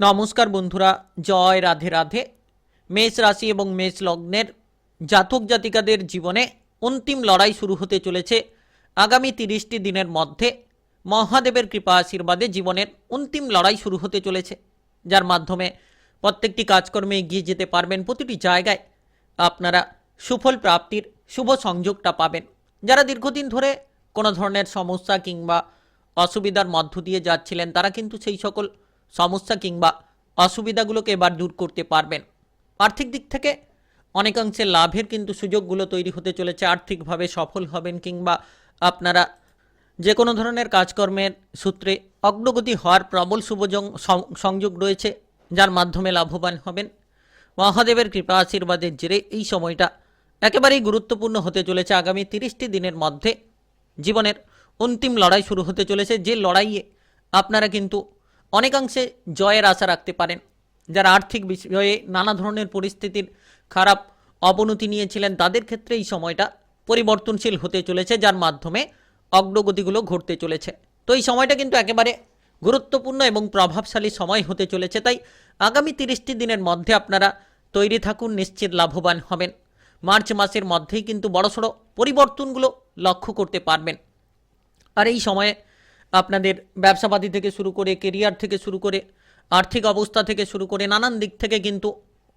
নমস্কার বন্ধুরা, জয় রাধে রাধে। মেষ রাশি এবং মেষ লগ্নের জাতক জাতিকাদের জীবনে অন্তিম লড়াই শুরু হতে চলেছে আগামী তিরিশটি দিনের মধ্যে। মহাদেবের কৃপা আশীর্বাদে জীবনের অন্তিম লড়াই শুরু হতে চলেছে, যার মাধ্যমে প্রত্যেকটি কাজকর্মে এগিয়ে যেতে পারবেন প্রতিটি জায়গায়। আপনারা সুফল প্রাপ্তির শুভ সংযোগটা পাবেন। যারা দীর্ঘদিন ধরে কোনো ধরনের সমস্যা কিংবা অসুবিধার মধ্য দিয়ে যাচ্ছিলেন, তারা কিন্তু সেই সকল সমস্যা কিংবা অসুবিধাগুলোকে এবার দূর করতে পারবেন। আর্থিক দিক থেকে অনেকাংশে লাভের কিন্তু সুযোগগুলো তৈরি হতে চলেছে। আর্থিকভাবে সফল হবেন কিংবা আপনারা যে কোনো ধরনের কাজকর্মের সূত্রে অগ্রগতি হওয়ার প্রবল শুভজং সংযোগ রয়েছে, যার মাধ্যমে লাভবান হবেন। মহাদেবের কৃপা আশীর্বাদের জেরে এই সময়টা একেবারেই গুরুত্বপূর্ণ হতে চলেছে। আগামী তিরিশটি দিনের মধ্যে জীবনের অন্তিম লড়াই শুরু হতে চলেছে। যে লড়াইয়ে আপনারা কিন্তু অনেকাংশে জয়ের আশা রাখতে পারেন। যারা আর্থিক বিষয়ে নানা ধরনের পরিস্থিতির খারাপ অবনতি নিয়েছিলেন, তাদের ক্ষেত্রে এই সময়টা পরিবর্তনশীল হতে চলেছে, যার মাধ্যমে অগ্রগতিগুলো ঘটতে চলেছে। তো এই সময়টা কিন্তু একেবারে গুরুত্বপূর্ণ এবং প্রভাবশালী সময় হতে চলেছে, তাই আগামী তিরিশটি দিনের মধ্যে আপনারা তৈরি থাকুন, নিশ্চিত লাভবান হবেন। মার্চ মাসের মধ্যেই কিন্তু বড়সড় পরিবর্তনগুলো লক্ষ্য করতে পারবেন। আর এই সময়ে আপনাদের ব্যবসাপাতি থেকে শুরু করে কেরিয়ার থেকে শুরু করে আর্থিক অবস্থা থেকে শুরু করে নানান দিক থেকে কিন্তু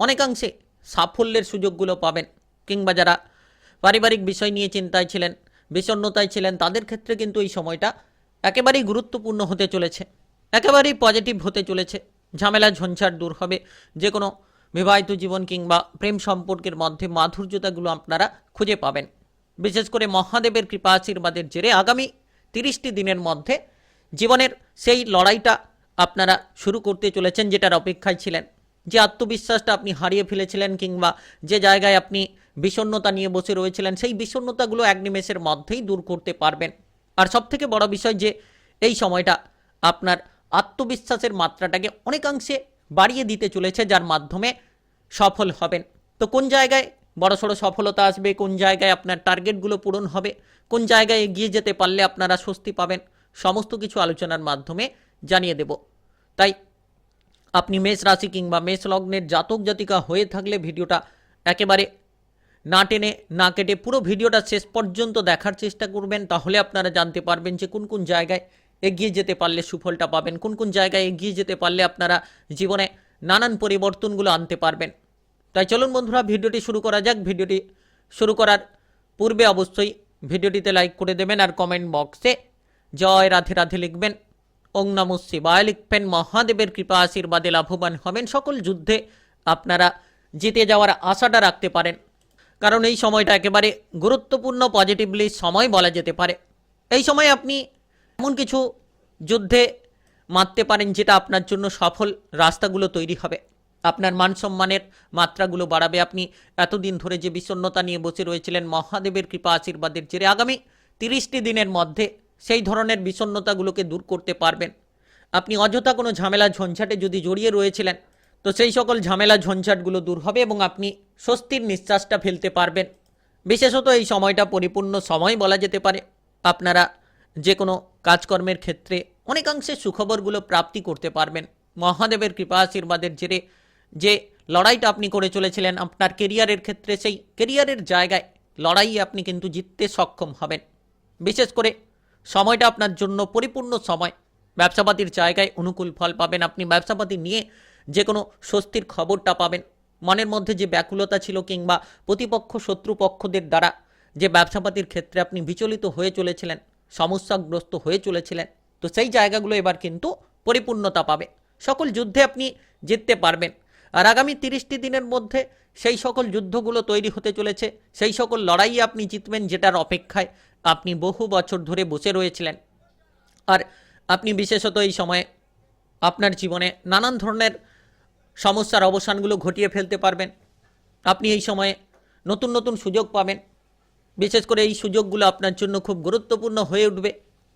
অনেকাংশে সাফল্যের সুযোগগুলো পাবেন। কিংবা যারা পারিবারিক বিষয় নিয়ে চিন্তায় ছিলেন, বিষণ্ণতায় ছিলেন, তাদের ক্ষেত্রে কিন্তু এই সময়টা একেবারেই গুরুত্বপূর্ণ হতে চলেছে। একেবারেই পজিটিভ হতে চলেছে। ঝামেলা, ঝঞ্ঝাট দূর হবে। যে কোনো বিবাহিত জীবন কিংবা প্রেম সম্পর্কের মধ্যে মাধুর্যতাগুলো আপনারা খুঁজে পাবেন। বিশেষ করে মহাদেবের কৃপা আশীর্বাদের জেরে আগামী তিরিশটি দিনের মধ্যে জীবনের সেই লড়াইটা আপনারা শুরু করতে চলেছেন যেটার অপেক্ষায় ছিলেন। যে আত্মবিশ্বাসটা আপনি হারিয়ে ফেলেছিলেন কিংবা যে জায়গায় আপনি বিষণ্ণতা নিয়ে বসে রয়েছিলেন, সেই বিষণ্ণতাগুলো এক নিমেষের মধ্যেই দূর করতে পারবেন। আর সবথেকে বড় বিষয় যে এই সময়টা আপনার আত্মবিশ্বাসের মাত্রাটাকে অনেকাংশে বাড়িয়ে দিতে চলেছে, যার মাধ্যমে সফল হবেন। তো কোন জায়গায় বড়সড় সফলতা আসবে, কোন জায়গায় আপনার টার্গেটগুলো পূরণ হবে, কোন জায়গায় এগিয়ে যেতে পারলে আপনারা স্বস্তি পাবেন, সমস্ত কিছু আলোচনার মাধ্যমে জানিয়ে দেব। তাই আপনি মেষ রাশি কিংবা মেষ লগ্নের জাতক জাতিকা হয়ে থাকলে ভিডিওটা একেবারে না টেনে, না কেটে পুরো ভিডিওটা শেষ পর্যন্ত দেখার চেষ্টা করবেন, তাহলে আপনারা জানতে পারবেন যে কোন কোন জায়গায় এগিয়ে যেতে পারলে সুফলটা পাবেন, কোন কোন জায়গায় এগিয়ে যেতে পারলে আপনারা জীবনে নানান পরিবর্তনগুলো আনতে পারবেন। তাই চলুন বন্ধুরা, ভিডিওটি শুরু করা যাক। ভিডিওটি শুরু করার পূর্বে অবশ্যই ভিডিওটিতে লাইক করে দেবেন আর কমেন্ট বক্সে জয় রাধে রাধে লিখবেন, ওং নম শিবায় লিখবেন, মহাদেবের কৃপা আশীর্বাদে লাভবান হবেন। সকল যুদ্ধে আপনারা জিতে যাওয়ার আশাটা রাখতে পারেন, কারণ এই সময়টা একেবারে গুরুত্বপূর্ণ পজিটিভলি সময় বলা যেতে পারে। এই সময় আপনি এমন কিছু যুদ্ধে মারতে পারেন যেটা আপনার জন্য সফল রাস্তাগুলো তৈরি হবে। আপনার মান সম্মানের মাত্রাগুলো বাড়াবে। আপনি এতদিন ধরে যে বিষণ্ণতা নিয়ে বসে রয়েছিলেন, মহাদেবের কৃপা আশীর্বাদের জেরে আগামী তিরিশটি দিনের মধ্যে সেই ধরনের বিষণ্ণতাগুলোকে দূর করতে পারবেন। আপনি অযথা কোনো ঝামেলা ঝঞ্ঝাটে যদি জড়িয়ে রয়েছিলেন, তো সেই সকল ঝামেলা ঝঞ্ঝাটগুলো দূর হবে এবং আপনি স্বস্তির নিঃশ্বাসটা ফেলতে পারবেন। বিশেষত এই সময়টা পরিপূর্ণ সময় বলা যেতে পারে। আপনারা যে কোনো কাজকর্মের ক্ষেত্রে অনেকাংশে সুখবরগুলো প্রাপ্তি করতে পারবেন। মহাদেবের কৃপা আশীর্বাদের জেরে যে লড়াইটা আপনি করে চলেছিলেন, আপনার কেরিয়ারের ক্ষেত্রে সেই কেরিয়ারের জায়গায় লড়াইয়ে আপনি কিন্তু জিততে সক্ষম হবেন। বিশেষ করে সময়টা আপনার জন্য পরিপূর্ণ সময়। ব্যবসাপাতির জায়গায় অনুকূল ফল পাবেন, আপনি ব্যবসাপাতি নিয়ে যে কোনো স্বস্তির খবরটা পাবেন। মনের মধ্যে যে ব্যাকুলতা ছিল কিংবা প্রতিপক্ষ, শত্রুপক্ষদের দ্বারা যে ব্যবসাপাতির ক্ষেত্রে আপনি বিচলিত হয়ে চলেছিলেন, সমস্যাগ্রস্ত হয়ে চলেছিলেন, তো সেই জায়গাগুলো এবার কিন্তু পরিপূর্ণতা পাবে। সকল যুদ্ধে আপনি জিততে পারবেন। আর আগামী তিরিশটি দিনের মধ্যে সেই সকল যুদ্ধগুলো তৈরি হতে চলেছে, সেই সকল লড়াই আপনি জিতবেন যেটার অপেক্ষায় আপনি বহু বছর ধরে বসে রয়েছিলেন। আর আপনি বিশেষত এই সময়ে আপনার জীবনে নানান ধরনের সমস্যার অবসানগুলো ঘটিয়ে ফেলতে পারবেন। আপনি এই সময়ে নতুন নতুন সুযোগ পাবেন। বিশেষ করে এই সুযোগগুলো আপনার জন্য খুব গুরুত্বপূর্ণ হয়ে উঠবে।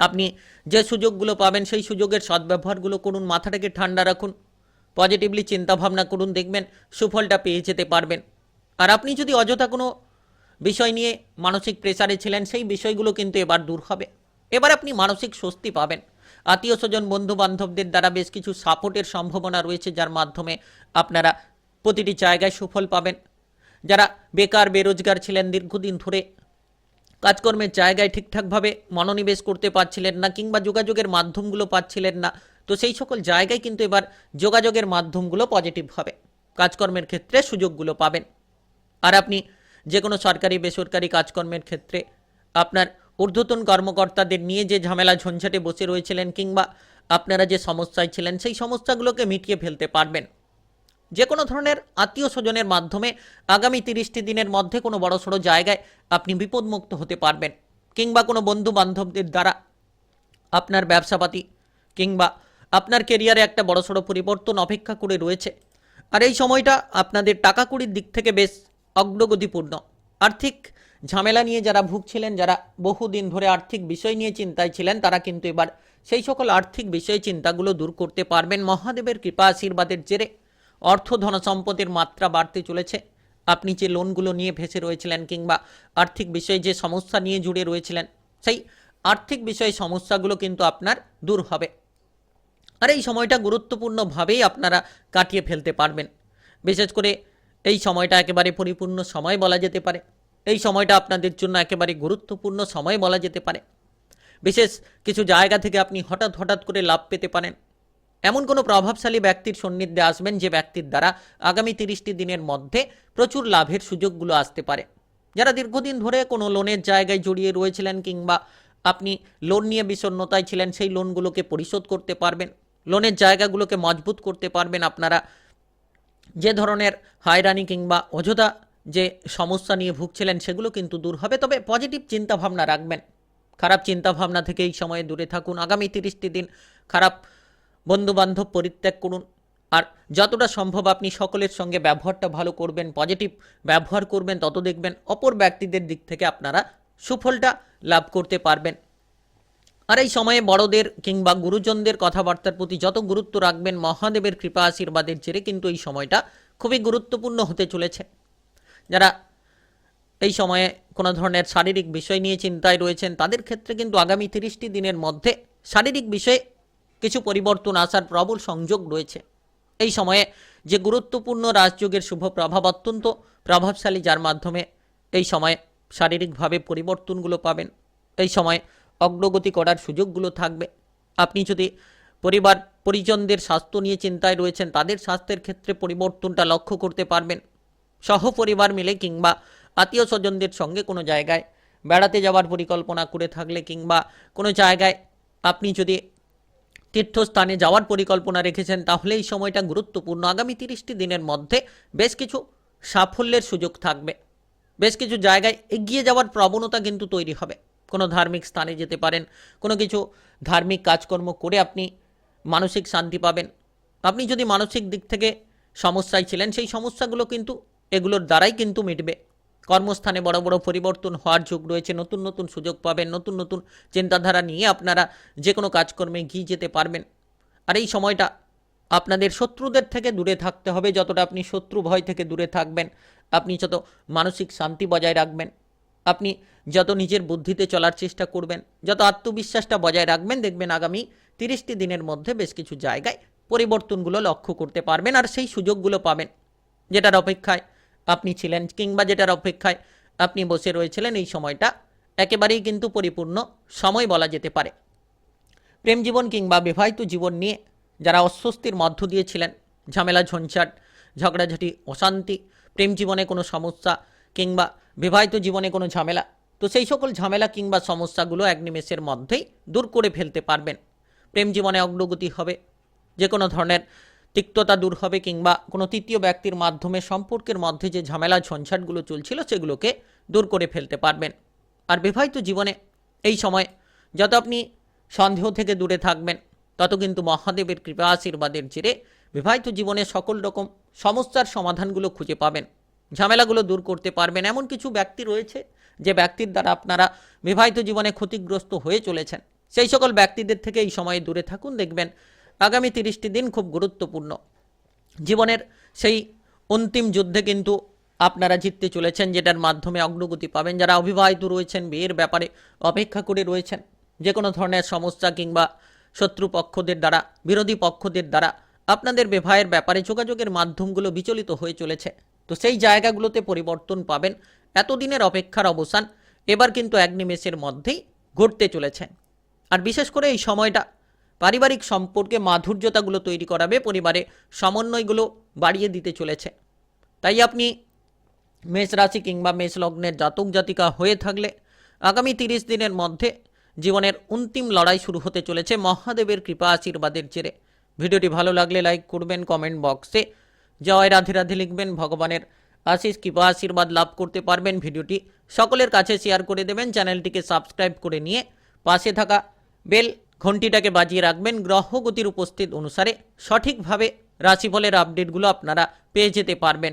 আপনি যে সুযোগগুলো পাবেন সেই সুযোগের সদ্ব্যবহারগুলো করুন, মাথাটাকে ঠান্ডা রাখুন। পজিটিভলি চিন্তাভাবনা করুন, দেখবেন সুফলটা পেয়ে যেতে পারবেন। আর আপনি যদি অযথা কোনো বিষয় নিয়ে মানসিক প্রেসারে ছিলেন, সেই বিষয়গুলো কিন্তু এবার দূর হবে। এবার আপনি মানসিক স্বস্তি পাবেন। আত্মীয় স্বজন বন্ধু বান্ধবদের দ্বারা বেশ কিছু সাপোর্টের সম্ভাবনা রয়েছে, যার মাধ্যমে আপনারা প্রতিটি জায়গায় সুফল পাবেন। যারা বেকার, বেরোজগার ছিলেন দীর্ঘদিন ধরে, কাজকর্মের জায়গায় ঠিকঠাকভাবে মনোনিবেশ করতে পারছিলেন না, কিংবা যোগাযোগের মাধ্যমগুলো পাচ্ছিলেন না তো সেই সকল জায়গায় কিন্তু এবার যোগাযোগের মাধ্যমগুলো পজিটিভ হবে। কাজকর্মের ক্ষেত্রে সুযোগগুলো পাবেন। আর আপনি যে কোনো সরকারি, বেসরকারি কাজকর্মের ক্ষেত্রে আপনার ঊর্ধ্বতন কর্মকর্তাদের নিয়ে যে ঝামেলা ঝঞ্ঝাটে বসে রয়েছিলেন কিংবা আপনারা যে সমস্যায় ছিলেন, সেই সমস্যাগুলোকে মিটিয়ে ফেলতে পারবেন। যে কোনো ধরনের আত্মীয় স্বজনের মাধ্যমে আগামী তিরিশটি দিনের মধ্যে কোনো বড়সড় জায়গায় আপনি বিপদমুক্ত হতে পারবেন। কিংবা কোনো বন্ধু বান্ধবদের দ্বারা আপনার ব্যবসাপাতি কিংবা আপনার কেরিয়ারে একটা বড়সড় পরিবর্তন অপেক্ষা করে রয়েছে। আর এই সময়টা আপনাদের টাকা কুড়ির দিক থেকে বেশ অগ্রগতিপূর্ণ। আর্থিক ঝামেলা নিয়ে যারা ভুগছিলেন, যারা বহুদিন ধরে আর্থিক বিষয় নিয়ে চিন্তায় ছিলেন, তারা কিন্তু এবার সেই সকল আর্থিক বিষয় চিন্তাগুলো দূর করতে পারবেন। মহাদেবের কৃপা আশীর্বাদের জেরে অর্থ ধন সম্পদের মাত্রা বাড়তে চলেছে। আপনি যে লোনগুলো নিয়ে ভেসে রয়েছিলেন কিংবা আর্থিক বিষয়ে যে সমস্যা নিয়ে জুড়ে রয়েছিলেন, সেই আর্থিক বিষয়ে সমস্যাগুলো কিন্তু আপনার দূর হবে। আর এই সময়টা গুরুত্বপূর্ণভাবেই আপনারা কাটিয়ে ফেলতে পারবেন। বিশেষ করে এই সময়টা একেবারে পরিপূর্ণ সময় বলা যেতে পারে। এই সময়টা আপনাদের জন্য একেবারে গুরুত্বপূর্ণ সময় বলা যেতে পারে। বিশেষ কিছু জায়গা থেকে আপনি হঠাৎ হঠাৎ করে লাভ পেতে পারেন। এমন কোনো প্রভাবশালী ব্যক্তির সান্নিধ্যে আসবেন যে ব্যক্তির দ্বারা আগামী তিরিশটি দিনের মধ্যে প্রচুর লাভের সুযোগগুলো আসতে পারে। যারা দীর্ঘদিন ধরে কোনো লোনের জায়গায় জড়িয়ে রয়েছিলেন কিংবা আপনি লোন নিয়ে বিষণ্ণতায় ছিলেন, সেই লোনগুলোকে পরিশোধ করতে পারবেন। লোনের জায়গাগুলোকে মজবুত করতে পারবেন আপনারা। যে ধরনের হয়রানি কিংবা অযথা যে সমস্যা নিয়ে ভুগছিলেন সেগুলো কিন্তু দূর হবে। তবে পজিটিভ চিন্তাভাবনা রাখবেন। খারাপ চিন্তাভাবনা থেকে এই সময়ে দূরে থাকুন। আগামী তিরিশটি দিন খারাপ বন্ধুবান্ধব পরিত্যাগ করুন। আর যতটা সম্ভব আপনি সকলের সঙ্গে ব্যবহারটা ভালো করবেন পজিটিভ ব্যবহার করবেন, তত দেখবেন অপর ব্যক্তিদের দিক থেকে আপনারা সুফলটা লাভ করতে পারবেন। আর এই সময়ে বড়দের কিংবা গুরুজনদের কথাবার্তার প্রতি যত গুরুত্ব রাখবেন, মহাদেবের কৃপা আশীর্বাদের জেরে কিন্তু এই সময়টা খুবই গুরুত্বপূর্ণ হতে চলেছে। যারা এই সময়ে কোনো ধরনের শারীরিক বিষয় নিয়ে চিন্তায় রয়েছেন, তাদের ক্ষেত্রে কিন্তু আগামী তিরিশটি দিনের মধ্যে শারীরিক বিষয়ে কিছু পরিবর্তন আসার প্রবল সংযোগ রয়েছে। এই সময়ে যে গুরুত্বপূর্ণ রাজযোগের শুভ প্রভাব অত্যন্ত প্রভাবশালী, যার মাধ্যমে এই সময়ে শারীরিকভাবে পরিবর্তনগুলো পাবেন। এই সময় অগ্রগতি করার সুযোগগুলো থাকবে। আপনি যদি পরিবার, পরিজনদের স্বাস্থ্য নিয়ে চিন্তায় রয়েছেন, তাদের স্বাস্থ্যের ক্ষেত্রে পরিবর্তনটা লক্ষ্য করতে পারবেন। সহপরিবার মিলে কিংবা আত্মীয় স্বজনদের সঙ্গে কোনো জায়গায় বেড়াতে যাওয়ার পরিকল্পনা করে থাকলে কিংবা কোনো জায়গায় আপনি যদি তীর্থস্থানে যাওয়ার পরিকল্পনা রেখেছেন, তাহলে এই সময়টা গুরুত্বপূর্ণ। আগামী তিরিশটি দিনের মধ্যে বেশ কিছু সাফল্যের সুযোগ থাকবে। বেশ কিছু জায়গায় এগিয়ে যাওয়ার প্রবণতা কিন্তু তৈরি হবে। কোনো ধার্মিক স্থানে যেতে পারেন, কোনো কিছু ধার্মিক কাজকর্ম করে আপনি মানসিক শান্তি পাবেন। আপনি যদি মানসিক দিক থেকে সমস্যায় ছিলেন, সেই সমস্যাগুলো কিন্তু এগুলোর দ্বারাই কিন্তু মিটবে। কর্মস্থানে বড় বড় পরিবর্তন হওয়ার যোগ রয়েছে, নতুন নতুন সুযোগ পাবেন, নতুন নতুন চিন্তাধারা নিয়ে আপনারা যে কোনো কাজকর্মে গিয়ে যেতে পারবেন। আর এই সময়টা আপনাদের শত্রুদের থেকে দূরে থাকতে হবে, যতটা আপনি শত্রু ভয় থেকে দূরে থাকবেন, আপনি যত মানসিক শান্তি বজায় রাখবেন। আপনি যত নিজের বুদ্ধিতে চলার চেষ্টা করবেন, যত আত্মবিশ্বাসটা বজায় রাখবেন, দেখবেন আগামী তিরিশটি দিনের মধ্যে বেশ কিছু জায়গায় পরিবর্তনগুলো লক্ষ্য করতে পারবেন আর সেই সুযোগগুলো পাবেন। যেটার অপেক্ষায় আপনি ছিলেন কিংবা যেটার অপেক্ষায় আপনি বসে রয়েছিলেন, এই সময়টা একেবারেই কিন্তু পরিপূর্ণ সময় বলা যেতে পারে। প্রেম জীবন কিংবা বিবাহিত জীবন নিয়ে যারা অস্বস্তির মধ্য দিয়েছিলেন ঝামেলা, ঝঞ্ঝাট, ঝগড়াঝাটি, অশান্তি, প্রেম জীবনে কোনো সমস্যা কিংবা বিবাহিত জীবনে কোনো ঝামেলা। তো সেই সকল ঝামেলা কিংবা সমস্যাগুলো এক নিমেষের মধ্যেই দূর করে ফেলতে পারবেন। প্রেম জীবনে অগ্রগতি হবে যে কোনো ধরনের তিক্ততা দূর হবে কিংবা কোনো তৃতীয় ব্যক্তির মাধ্যমে সম্পর্কের মধ্যে যে ঝামেলা ঝঞ্ঝাটগুলো চলছিল সেগুলোকে দূর করে ফেলতে পারবেন। আর বিবাহিত জীবনে এই সময় যত আপনি সন্দেহ থেকে দূরে থাকবেন, তত কিন্তু মহাদেবের কৃপা আশীর্বাদের জেরে বিবাহিত জীবনে সকল রকম সমস্যার সমাধানগুলো খুঁজে পাবেন। ঝামেলাগুলো দূর করতে পারবেন। এমন কিছু ব্যক্তি রয়েছে যে ব্যক্তির দ্বারা আপনারা বিবাহিত জীবনে ক্ষতিগ্রস্ত হয়ে চলেছেন। সেই সকল ব্যক্তিদের থেকে এই সময়ে দূরে থাকুন, দেখবেন আগামী তিরিশটি দিন খুব গুরুত্বপূর্ণ। জীবনের সেই অন্তিম যুদ্ধে কিন্তু আপনারা জিততে চলেছেন, যেটার মাধ্যমে অগ্রগতি পাবেন। যারা অবিবাহিত রয়েছেন, বিয়ের ব্যাপারে অপেক্ষা করে রয়েছেন যে কোনো ধরনের সমস্যা কিংবা শত্রুপক্ষদের দ্বারা, বিরোধী পক্ষদের দ্বারা, আপনাদের বিবাহের ব্যাপারে যোগাযোগের মাধ্যমগুলো বিচলিত হয়ে চলেছে। তো সেই জায়গাগুলোতে পরিবর্তন পাবেন। এতদিনের অপেক্ষার অবসান এবার কিন্তু এক নিমেষের মধ্যেই ঘটতে চলেছে। আর বিশেষ করে এই সময়টা পারিবারিক সম্পর্কে মাধুর্যতাগুলো তৈরি করাবে, পরিবারে সমন্বয়গুলো বাড়িয়ে দিতে চলেছে। তাই আপনি মেষ রাশি কিংবা মেষ লগ্নের জাতক জাতিকা হয়ে থাকলে আগামী তিরিশ দিনের মধ্যে জীবনের অন্তিম লড়াই শুরু হতে চলেছে। মহাদেবের কৃপা আশীর্বাদের জেরে। ভিডিওটি ভালো লাগলে লাইক করবেন, কমেন্ট বক্সে জয় রাধে রাধে লিখবেন, ভগবানের আশিস কৃপা, আশীর্বাদ লাভ করতে পারবেন। ভিডিওটি সকলের কাছে শেয়ার করে দেবেন, চ্যানেলটিকে সাবস্ক্রাইব করে নিয়ে পাশে থাকা বেল ঘন্টিটাকে বাজিয়ে রাখবেন। গ্রহগতির উপস্থিত অনুসারে সঠিকভাবে রাশিফলের আপডেটগুলো আপনারা পেয়ে যেতে পারবেন।